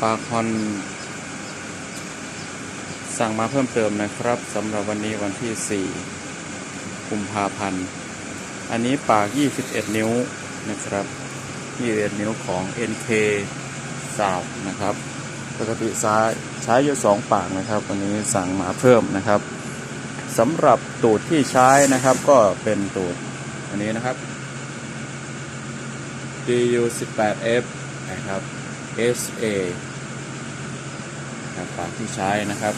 ปลาคอน สั่งมาเพิ่มเติมนะครับสำหรับวันนี้วันที่ 4 กุมภาพันธ์ อันนี้ปาก 21 นิ้วนะครับ 21 นิ้วของ NK สาวนะครับ ปกติซ้ายใช้อยู่ 2 ปากนะครับ วันนี้สั่งมาเพิ่มนะครับสำหรับตูดที่ใช้นะครับก็เป็นตูดอันนี้นะครับ DU 18F นะครับ SA นะครับปากที่ใช้นะครับ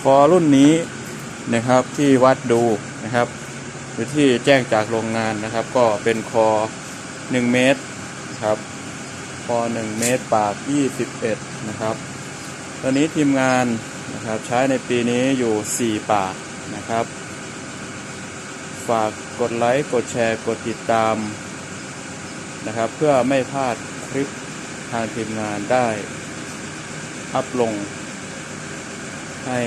คอรุ่นนี้นะครับที่วัดดูนะครับหรือที่แจ้งจากโรงงานนะครับ ก็เป็นคอ 1 เมตรนะครับคอ 1 เมตรปาก 21 นะครับ ตอนนี้ทีมงานนะครับใช้ในปีนี้อยู่ 4 ปากนะครับ ฝากกดไลค์ กดแชร์ กดติดตามนะครับ เพื่อไม่พลาดคลิป ทางทีมงานได้อัพลง ให้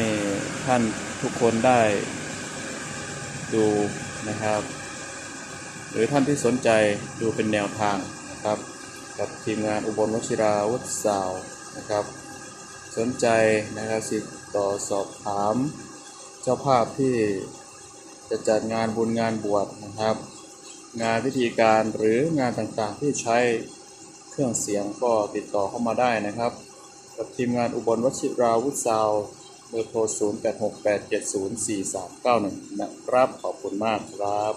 ท่านทุกคนได้ดูนะครับ หรือท่านที่สนใจดูเป็นแนวทางนะครับ กับทีมงานอุบลวชิราวุฒิสาวนะครับ สนใจนะครับสิดต่อสอบถาม เจ้าภาพที่จะจัดงานบุญงานบวชนะครับ งานพิธีการหรืองานต่างๆที่ใช้ เครื่องเสียงก็ติดต่อเข้ามาได้นะครับ กับทีมงานอุบลวชิราวุฒิสาวเบอร์โทร 0868704391 นะครับ ขอบคุณมากครับ